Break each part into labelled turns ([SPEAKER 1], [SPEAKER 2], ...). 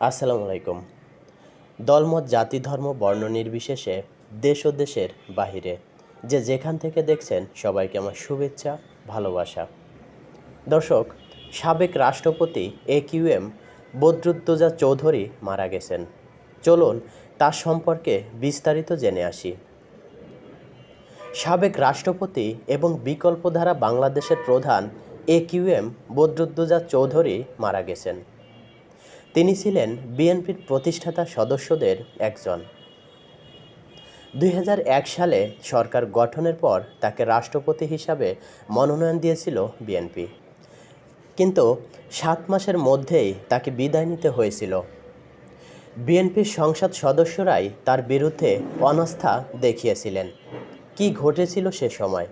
[SPEAKER 1] আসসালামু আলাইকুম। দলমত জাতি, ধর্ম, বর্ণ নির্বিশেষে দেশ ও দেশের বাহিরে। যে যেখান থেকে দেখছেন সবাইকে আমার শুভেচ্ছা, ভালোবাসা। দর্শক, সাবেক রাষ্ট্রপতি A Q M Badruddoza Chowdhury মারা গেছেন। চলুন তার সম্পর্কে বিস্তারিত জেনে আসি। সাবেক রাষ্ট্রপতি এবং বিকল্পধারা বাংলাদেশের প্রধান A Q M Badruddoza Chowdhury মারা গেছেন। তিনি ছিলেন বিএনপির প্রতিষ্ঠাতা সদস্যদের একজন। দুই হাজার এক সালে সরকার গঠনের পর তাকে রাষ্ট্রপতি হিসাবে মনোনয়ন দিয়েছিল বিএনপি। কিন্তু সাত মাসের মধ্যেই তাকে বিদায় নিতে হয়েছিল। বিএনপির সংসদ সদস্যরাই তার বিরুদ্ধে অনাস্থা দেখিয়েছিলেন। কি ঘটেছিল সে সময়?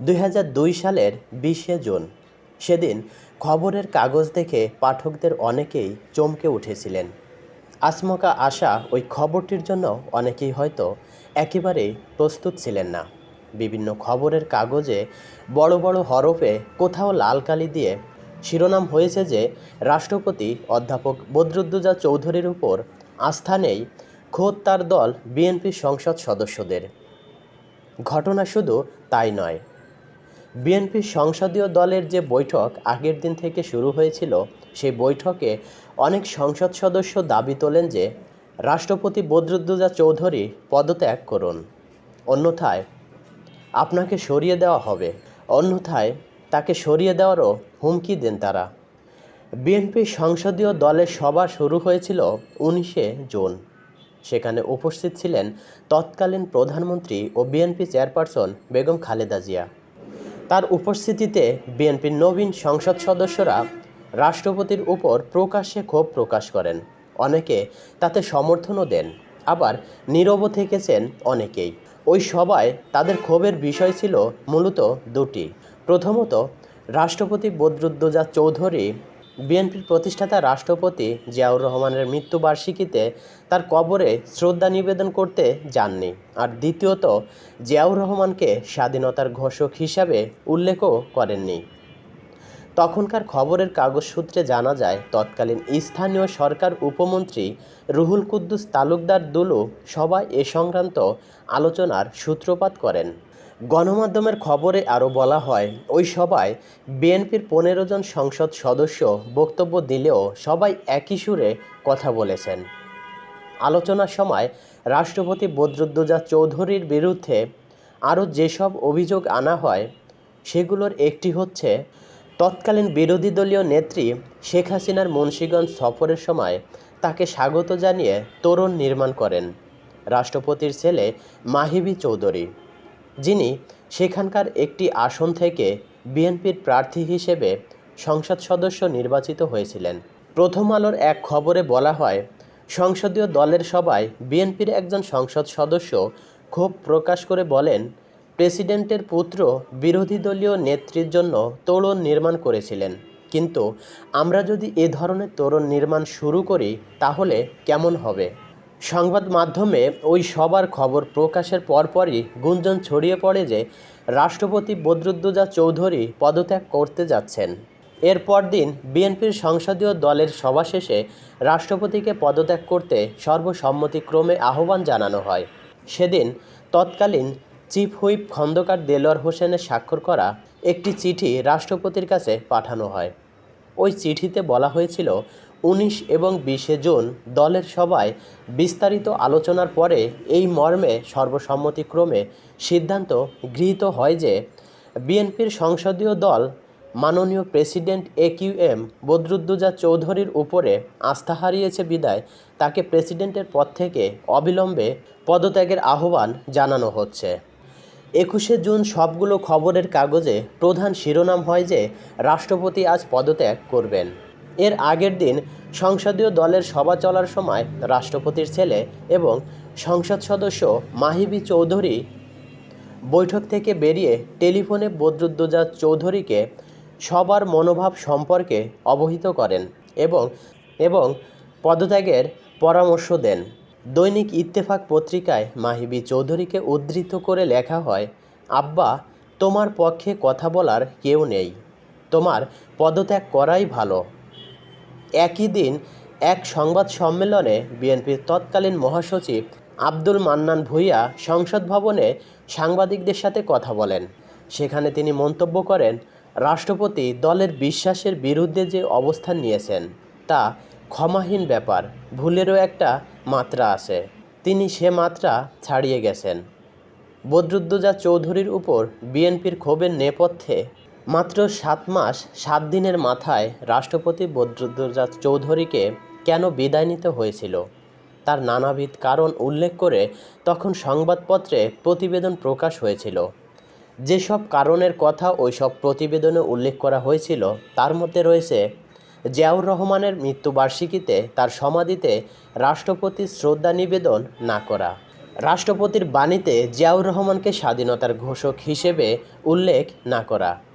[SPEAKER 1] দুই হাজার দুই সালের বিশে জুন, সেদিন খবরের কাগজ দেখে পাঠকদের অনেকেই চমকে উঠেছিলেন। আসমকা আসা ওই খবরটির জন্য অনেকেই হয়তো একেবারেই প্রস্তুত ছিলেন না। বিভিন্ন খবরের কাগজে বড় বড় হরফে কোথাও লাল কালি দিয়ে শিরোনাম হয়েছে যে, রাষ্ট্রপতি অধ্যাপক বদরুদ্দোজা চৌধুরীর উপর আস্থা নেই খোদ তার দল বিএনপি সংসদ সদস্যদের। ঘটনা শুধু তাই নয়। বিএনপির সংসদীয় দলের যে বৈঠক আগের দিন থেকে শুরু হয়েছিল, সেই বৈঠকে অনেক সংসদ সদস্য দাবি তোলেন যে, রাষ্ট্রপতি বদরুদ্দোজা চৌধুরী পদত্যাগ করুন। অন্যথায় আপনাকে সরিয়ে দেওয়া হবে। অন্যথায় তাকে সরিয়ে দেওয়ারও হুমকি দেন তারা। বিএনপির সংসদীয় দলের সভা শুরু হয়েছিল উনিশে জুন। সেখানে উপস্থিত ছিলেন তৎকালীন প্রধানমন্ত্রী ও বিএনপি চেয়ারপারসন বেগম খালেদা জিয়া। তার উপস্থিতিতে বিএনপির নবীন সংসদ সদস্যরা রাষ্ট্রপতির উপর প্রকাশ্যে ক্ষোভ প্রকাশ করেন। অনেকে তাতে সমর্থনও দেন, আবার নীরবও থেকেছেন অনেকেই। ওই সভায় তাদের ক্ষোভের বিষয় ছিল মূলত দুটি। প্রথমত, রাষ্ট্রপতি বদরুদ্দোজা চৌধুরী বিএনপির প্রতিষ্ঠাতা রাষ্ট্রপতি জিয়াউর রহমানের মৃত্যুবার্ষিকীতে তার কবরে শ্রদ্ধা নিবেদন করতে যাননি। আর দ্বিতীয়ত, জিয়াউর রহমানকে স্বাধীনতার ঘোষক হিসাবে উল্লেখও করেননি। তখনকার খবরের কাগজ সূত্রে জানা যায়, তৎকালীন স্থানীয় সরকার উপমন্ত্রী রুহুল কুদ্দুস তালুকদার দুলু সবাই এ সংক্রান্ত আলোচনার সূত্রপাত করেন। গণমাধ্যমের খবরে আরও বলা হয়, ওই সভায় বিএনপির পনেরো জন সংসদ সদস্য বক্তব্য দিলেও সবাই একই সুরে কথা বলেছেন। আলোচনার সময় রাষ্ট্রপতি বদরুদ্দোজা চৌধুরীর বিরুদ্ধে আরও যেসব অভিযোগ আনা হয়, সেগুলোর একটি হচ্ছে, তৎকালীন বিরোধী দলীয় নেত্রী শেখ হাসিনার মুন্সীগঞ্জ সফরের সময় তাকে স্বাগত জানিয়ে তোরণ নির্মাণ করেন। রাষ্ট্রপতির ছেলে মাহিবি চৌধুরী। যিনি সেখানকার একটি আসন থেকে বিএনপির প্রার্থী হিসেবে সংসদ সদস্য নির্বাচিত হয়েছিলেন। প্রথম আলোর এক খবরে বলা হয়, সংসদীয় দলের সভায় বিএনপির একজন সংসদ সদস্য ক্ষোভ প্রকাশ করে বলেন, প্রেসিডেন্টের পুত্র বিরোধী দলীয় নেত্রীর জন্য তোরণ নির্মাণ করেছিলেন। কিন্তু আমরা যদি এ ধরনের তোরণ নির্মাণ শুরু করি, তাহলে কেমন হবে? সংবাদ মাধ্যমে ওই সবার খবর প্রকাশের পরপরই গুঞ্জন ছড়িয়ে পড়ে যে রাষ্ট্রপতি বদরুদ্দোজা চৌধুরী পদত্যাগ করতে যাচ্ছেন। এরপর দিন বিএনপির সংসদীয় দলের সভা শেষে রাষ্ট্রপতিকে পদত্যাগ করতে সর্বসম্মতিক্রমে আহ্বান জানানো হয়। সেদিন তৎকালীন চিফ হুইপ খন্দকার দেলোয়ার হোসেনের স্বাক্ষর করা একটি চিঠি রাষ্ট্রপতির কাছে পাঠানো হয়। ওই চিঠিতে বলা হয়েছিল উনিশ এবং বিশে জুন দলের সভায় বিস্তারিত আলোচনার পরে এই মর্মে সর্বসম্মতিক্রমে সিদ্ধান্ত গৃহীত হয় যে বিএনপির সংসদীয় দল মাননীয় president A Q M Badruddoza চৌধুরীর উপরে আস্থা হারিয়েছে বিদায়। তাকে প্রেসিডেন্টের পদ থেকে অবিলম্বে পদত্যাগের আহ্বান জানানো হচ্ছে। একুশে জুন সবগুলো খবরের কাগজে প্রধান শিরোনাম হয় যে, রাষ্ট্রপতি আজ পদত্যাগ করবেন। এর আগের দিন সংসদীয় দলের সভা চলার সময় রাষ্ট্রপতির ছেলে এবং সংসদ সদস্য মাহিবি চৌধুরী বৈঠক থেকে বেরিয়ে টেলিফোনে বদরুদ্দোজা চৌধুরীকে সবার মনোভাব সম্পর্কে অবহিত করেন এবং এবং পদত্যাগের পরামর্শ দেন। দৈনিক ইত্তেফাক পত্রিকায় মাহিবি চৌধুরীকে উদ্ধৃত করে লেখা হয়, আব্বা, তোমার পক্ষে কথা বলার কেউ নেই। তোমার পদত্যাগ করাই ভালো। একই দিন এক সংবাদ সম্মেলনে বিএনপির তৎকালীন মহাসচিব আব্দুল মান্নান ভূঁইয়া সংসদ ভবনে সাংবাদিকদের সাথে কথা বলেন। সেখানে তিনি মন্তব্য করেন, রাষ্ট্রপতি দলের বিশ্বাসের বিরুদ্ধে যে অবস্থান নিয়েছেন, তা ক্ষমাহীন ব্যাপার, ভুলেরও একটা মাত্রা আছে। তিনি সে মাত্রা ছাড়িয়ে গেছেন। বদরুদ্দোজা চৌধুরীর উপর বিএনপির ক্ষোভের নেপথ্যে মাত্র সাত মাস, সাত দিনের মাথায় রাষ্ট্রপতি বদরুদ্দোজা চৌধুরীকে কেন বিদায় নিতে হয়েছিল? তার নানাবিধ কারণ উল্লেখ করে তখন সংবাদপত্রে প্রতিবেদন প্রকাশ হয়েছিল। যেসব কারণের কথা ওই সব প্রতিবেদনে উল্লেখ করা হয়েছিল, তার মধ্যে রয়েছে জিয়াউর রহমানের মৃত্যুবার্ষিকীতে তার সমাধিতে রাষ্ট্রপতি শ্রদ্ধা নিবেদন না করা। রাষ্ট্রপতির বাণীতে জিয়াউর রহমানকে স্বাধীনতার ঘোষক হিসেবে উল্লেখ না করা।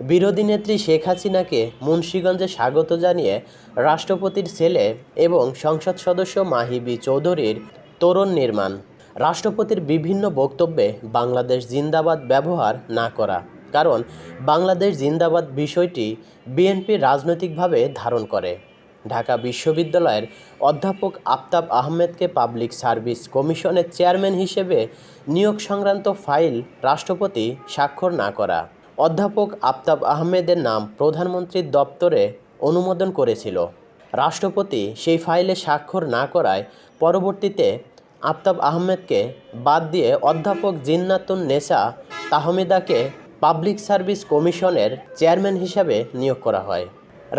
[SPEAKER 1] বিরোধী নেত্রী শেখ হাসিনাকে মুন্সীগঞ্জে স্বাগত জানিয়ে রাষ্ট্রপতির ছেলে এবং সংসদ সদস্য মাহিবি চৌধুরীর তোরণ নির্মাণ। রাষ্ট্রপতির বিভিন্ন বক্তব্যে বাংলাদেশ জিন্দাবাদ ব্যবহার না করা, কারণ বাংলাদেশ জিন্দাবাদ বিষয়টি বিএনপি রাজনৈতিকভাবে ধারণ করে। ঢাকা বিশ্ববিদ্যালয়ের অধ্যাপক আফতাব আহমেদকে পাবলিক সার্ভিস কমিশনের চেয়ারম্যান হিসেবে নিয়োগ সংক্রান্ত ফাইল রাষ্ট্রপতি স্বাক্ষর না করা। অধ্যাপক আফতাব আহমেদের নাম প্রধানমন্ত্রীর দপ্তরে অনুমোদন করেছিল। রাষ্ট্রপতি সেই ফাইলে স্বাক্ষর না করায় পরবর্তীতে আফতাব আহমেদকে বাদ দিয়ে অধ্যাপক জিন্নাতুন নেসা তাহমিদাকে পাবলিক সার্ভিস কমিশনের চেয়ারম্যান হিসাবে নিয়োগ করা হয়।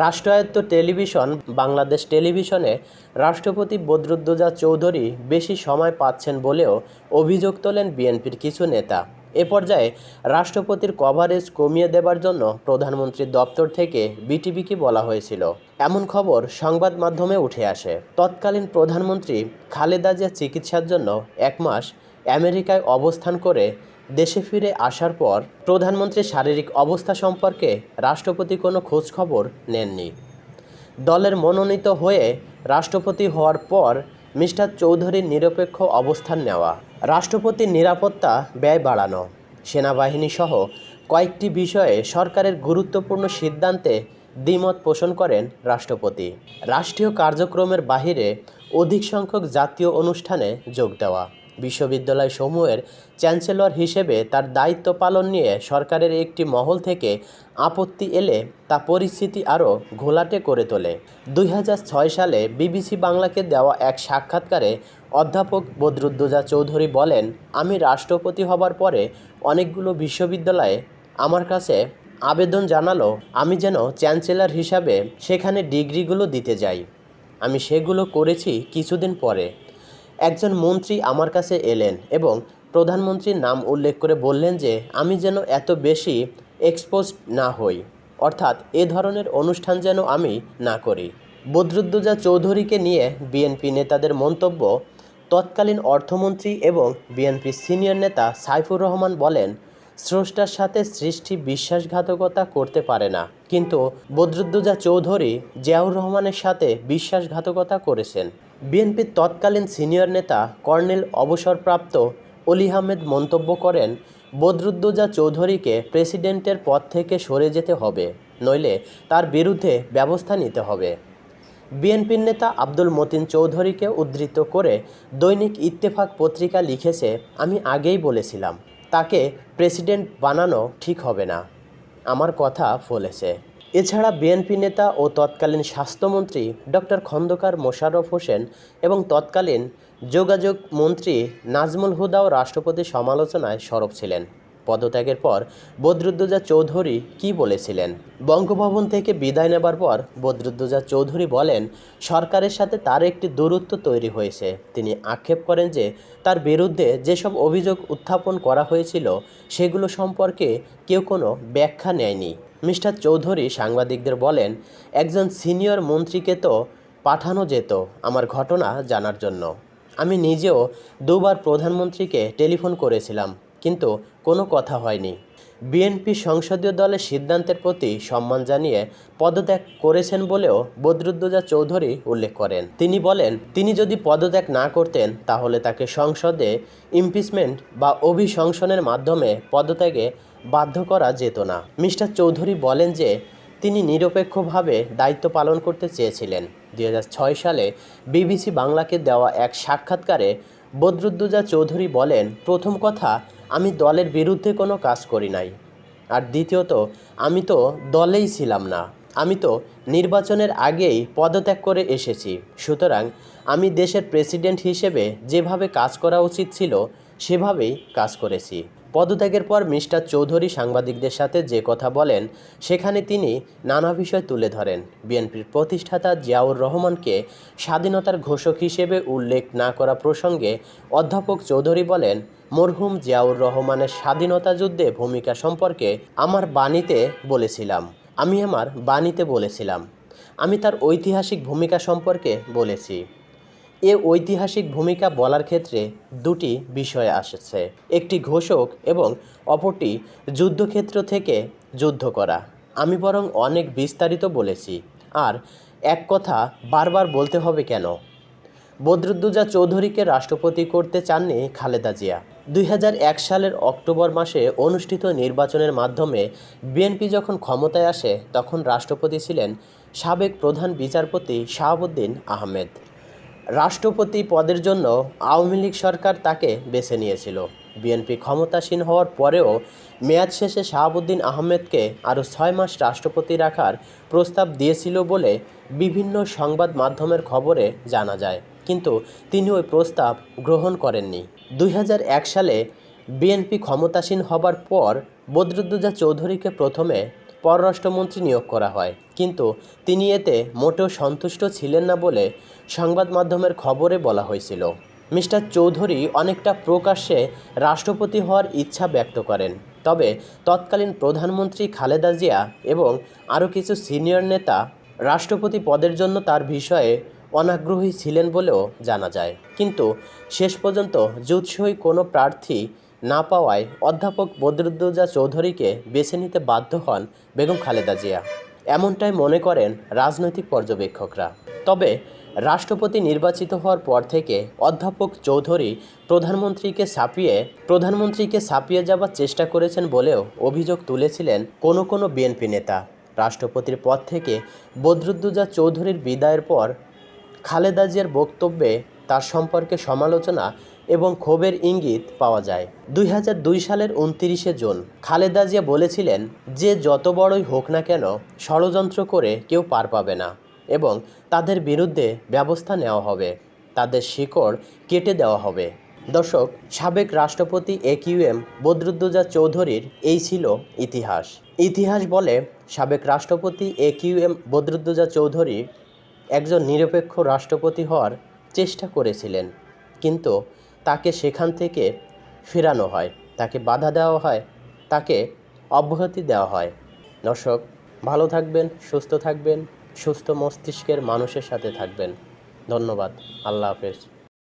[SPEAKER 1] রাষ্ট্রায়ত্ত টেলিভিশন বাংলাদেশ টেলিভিশনে রাষ্ট্রপতি বদরুদ্দোজা চৌধুরী বেশি সময় পাচ্ছেন বলেও অভিযোগ তোলেন বিএনপির কিছু নেতা। এ পর্যায়ে রাষ্ট্রপতির কভারেজ কমিয়ে দেবার জন্য প্রধানমন্ত্রীর দপ্তর থেকে বিটিভিকে বলা হয়েছিল। এমন খবর সংবাদ মাধ্যমে উঠে আসে। তৎকালীন প্রধানমন্ত্রী খালেদা জিয়া চিকিৎসার জন্য এক মাস আমেরিকায় অবস্থান করে দেশে ফিরে আসার পর প্রধানমন্ত্রীর শারীরিক অবস্থা সম্পর্কে রাষ্ট্রপতি কোনো খোঁজ খবর নেননি। দলের মনোনীত হয়ে রাষ্ট্রপতি হওয়ার পর মিস্টার চৌধুরীর নিরপেক্ষ অবস্থান নেওয়া রাষ্ট্রপতির নিরাপত্তা ব্যয় বাড়ানো, সেনাবাহিনীসহ কয়েকটি বিষয়ে সরকারের গুরুত্বপূর্ণ সিদ্ধান্তে দ্বিমত পোষণ করেন রাষ্ট্রপতি। রাষ্ট্রীয় কার্যক্রমের বাহিরে অধিক সংখ্যক জাতীয় অনুষ্ঠানে যোগ দেওয়া। বিশ্ববিদ্যালয় সমূহের চ্যান্সেলর হিসেবে তার দায়িত্ব পালন নিয়ে সরকারের একটি মহল থেকে আপত্তি এলে তা পরিস্থিতি আরও ঘোলাটে করে তোলে। দুই হাজার ছয় সালে বিবিসি বাংলাকে দেওয়া এক সাক্ষাৎকারে অধ্যাপক বদরুদ্দোজা চৌধুরী বলেন, আমি রাষ্ট্রপতি হবার পরে অনেকগুলো বিশ্ববিদ্যালয়ে আমার কাছে আবেদন জানালো, আমি যেন চ্যান্সেলর হিসাবে সেখানে ডিগ্রিগুলো দিতে যাই। আমি সেগুলো করেছি কিছুদিন পরে। একজন মন্ত্রী আমার কাছে এলেন এবং প্রধানমন্ত্রীর নাম উল্লেখ করে বললেন যে, আমি যেন এত বেশি এক্সপোজ না হই। অর্থাৎ এ ধরনের অনুষ্ঠান যেন আমি না করি। বদরুদ্দোজা চৌধুরীকে নিয়ে বিএনপি নেতাদের মন্তব্য, তৎকালীন অর্থমন্ত্রী এবং বিএনপির সিনিয়র নেতা সাইফুর রহমান বলেন, স্রষ্টার সাথে সৃষ্টি বিশ্বাসঘাতকতা করতে পারে না। কিন্তু বদরুদ্দোজা চৌধুরী জিয়াউর রহমানের সাথে বিশ্বাসঘাতকতা করেছেন। বিএনপির তৎকালীন সিনিয়র নেতা কর্নেল অবসরপ্রাপ্ত অলি আহমেদ মন্তব্য করেন, বদরুদ্দোজা চৌধুরীকে প্রেসিডেন্টের পদ থেকে সরে যেতে হবে, নইলে তার বিরুদ্ধে ব্যবস্থা নিতে হবে। বিএনপির নেতা আব্দুল মতিন চৌধুরীকে উদ্ধৃত করে দৈনিক ইত্তেফাক পত্রিকা লিখেছে, আমি আগেই বলেছিলাম, তাকে প্রেসিডেন্ট বানানো ঠিক হবে না। আমার কথা ফলেছে। এছাড়া বিএনপি নেতা ও তৎকালীন স্বাস্থ্যমন্ত্রী ডক্টর খন্দকার মোশাররফ হোসেন এবং তৎকালীন যোগাযোগ মন্ত্রী নাজমুল হুদাও রাষ্ট্রপতির সমালোচনায় সরব ছিলেন। পদত্যাগের পর বদরুদ্দোজা চৌধুরী কি বলেছিলেন? বঙ্গভবন থেকে বিদায় নেবার পর বদরুদ্দোজা চৌধুরী বলেন, সরকারের সাথে তার একটি দূরত্ব তৈরি হয়েছে। তিনি আক্ষেপ করেন যে তার বিরুদ্ধে যেসব অভিযোগ উত্থাপন করা হয়েছিল সেগুলো সম্পর্কে কেউ কোনো ব্যাখ্যা নেয়নি। মিস্টার চৌধুরী সাংবাদিকদের বলেন, একজন সিনিয়র মন্ত্রীকে তো পাঠানো যেত আমার ঘটনা জানার জন্য। আমি নিজেও দুবার প্রধানমন্ত্রীকে টেলিফোন করেছিলাম, কিন্তু কোনো কথা হয়নি। বিএনপি সংসদীয় দলের সিদ্ধান্তের প্রতি সম্মান জানিয়ে পদত্যাগ করেছেন বলেও বদরুদ্দোজা চৌধুরী উল্লেখ করেন। তিনি বলেন, তিনি যদি পদত্যাগ না করতেন, তাহলে তাকে সংসদে ইমপিচমেন্ট বা অভিশংসনের মাধ্যমে পদত্যাগে বাধ্য করা যেত না। মিস্টার চৌধুরী বলেন যে, তিনি নিরপেক্ষভাবে দায়িত্ব পালন করতে চেয়েছিলেন। দুই হাজার ছয় সালে বিবিসি বাংলাকে দেওয়া এক সাক্ষাৎকারে বদরুদ্দুজা চৌধুরী বলেন, প্রথম কথা, আমি দলের বিরুদ্ধে কোনো কাজ করি নাই। আর দ্বিতীয়ত, আমি তো দলেই ছিলাম না। আমি তো নির্বাচনের আগেই পদত্যাগ করে এসেছি। সুতরাং, আমি দেশের প্রেসিডেন্ট হিসেবে যেভাবে কাজ করা উচিত ছিল সেভাবেই কাজ করেছি। পদত্যাগের পর মিস্টার চৌধুরী সাংবাদিকদের সাথে যে কথা বলেন, সেখানে তিনি নানা বিষয় তুলে ধরেন। বিএনপির প্রতিষ্ঠাতা জিয়াউর রহমানকে স্বাধীনতার ঘোষক হিসেবে উল্লেখ না করা প্রসঙ্গে অধ্যাপক চৌধুরী বলেন, মরহুম জিয়াউর রহমানের স্বাধীনতা যুদ্ধে ভূমিকা সম্পর্কে আমার বাণীতে বলেছিলাম। আমি আমার বাণীতে বলেছিলাম। আমি তার ঐতিহাসিক ভূমিকা সম্পর্কে বলেছি। এ ঐতিহাসিক ভূমিকা বলার ক্ষেত্রে দুটি বিষয় আসছে। একটি ঘোষক এবং অপরটি যুদ্ধক্ষেত্র থেকে যুদ্ধ করা। আমি বরং অনেক বিস্তারিত বলেছি। আর এক কথা বারবার বলতে হবে কেন? বদরুদ্দোজা চৌধুরীকে রাষ্ট্রপতি করতে চাননি খালেদা জিয়া। দুই হাজার এক সালের অক্টোবর মাসে অনুষ্ঠিত নির্বাচনের মাধ্যমে বিএনপি যখন ক্ষমতায় আসে, তখন রাষ্ট্রপতি ছিলেন সাবেক প্রধান বিচারপতি শাহাবুদ্দিন আহমেদ। রাষ্ট্রপতি পদের জন্য আওয়ামী লীগ সরকার তাকে বেছে নিয়েছিল। বিএনপি ক্ষমতাসীন হওয়ার পরেও মেয়াদ শেষে শাহাবুদ্দিন আহমেদকে আরও ছয় মাস রাষ্ট্রপতি রাখার প্রস্তাব দিয়েছিল বলে বিভিন্ন সংবাদ মাধ্যমের খবরে জানা যায়। কিন্তু তিনি ওই প্রস্তাব গ্রহণ করেননি। দুই হাজার এক সালে বিএনপি ক্ষমতাসীন হবার পর বদরুদ্দোজা চৌধুরীকে প্রথমে পররাষ্ট্রমন্ত্রী নিয়োগ করা হয়। কিন্তু তিনি এতে মোটেও সন্তুষ্ট ছিলেন না বলে সংবাদ মাধ্যমের খবরে বলা হয়েছিল। মিস্টার চৌধুরী অনেকটা প্রকাশ্যে রাষ্ট্রপতি হওয়ার ইচ্ছা ব্যক্ত করেন। তবে তৎকালীন প্রধানমন্ত্রী খালেদা জিয়া এবং আরও কিছু সিনিয়র নেতা রাষ্ট্রপতি পদের জন্য তার বিষয়ে অনাগ্রহী ছিলেন বলেও জানা যায়। কিন্তু শেষ পর্যন্ত জুৎসই কোনো প্রার্থী না পাওয়ায় অধ্যাপক বদরুদ্দোজা চৌধুরীকে বেছে নিতে বাধ্য হন বেগম খালেদা জিয়া। এমনটাই মনে করেন রাজনৈতিক পর্যবেক্ষকরা। তবে রাষ্ট্রপতি নির্বাচিত হওয়ার পর থেকে অধ্যাপক চৌধুরী প্রধানমন্ত্রীকে ছাপিয়ে প্রধানমন্ত্রীকে ছাপিয়ে যাবার চেষ্টা করেছেন বলেও অভিযোগ তুলেছিলেন কোনো কোনো বিএনপি নেতা। রাষ্ট্রপতির পদ থেকে বদরুদ্দোজা চৌধুরীর বিদায়ের পর খালেদা জিয়ার বক্তব্যে তার সম্পর্কে সমালোচনা এবং ক্ষোভের ইঙ্গিত পাওয়া যায়। দুই সালের উনতিরিশে জুন খালেদা জিয়া বলেছিলেন, যে যত বড়ই হোক না কেন ষড়যন্ত্র করে কেউ পার পাবে না এবং তাদের বিরুদ্ধে ব্যবস্থা নেওয়া হবে। তাদের শিকড় কেটে দেওয়া হবে। দর্শক, সাবেক রাষ্ট্রপতি এ কিউ এম বদরুদ্দোজা চৌধুরীর এই ছিল ইতিহাস। ইতিহাস বলে সাবেক রাষ্ট্রপতি A Q M Badruddoza Chowdhury একজন নিরপেক্ষ রাষ্ট্রপতি হওয়ার চেষ্টা করেছিলেন। কিন্তু তাকে সেখান থেকে ফেরানো হয়। তাকে বাধা দেওয়া হয়, তাকে অব্যাহতি দেওয়া হয়। দর্শক, ভালো থাকবেন, সুস্থ থাকবেন, সুস্থ মস্তিষ্কের মানুষের সাথে থাকবেন। ধন্যবাদ। আল্লাহ হাফেজ।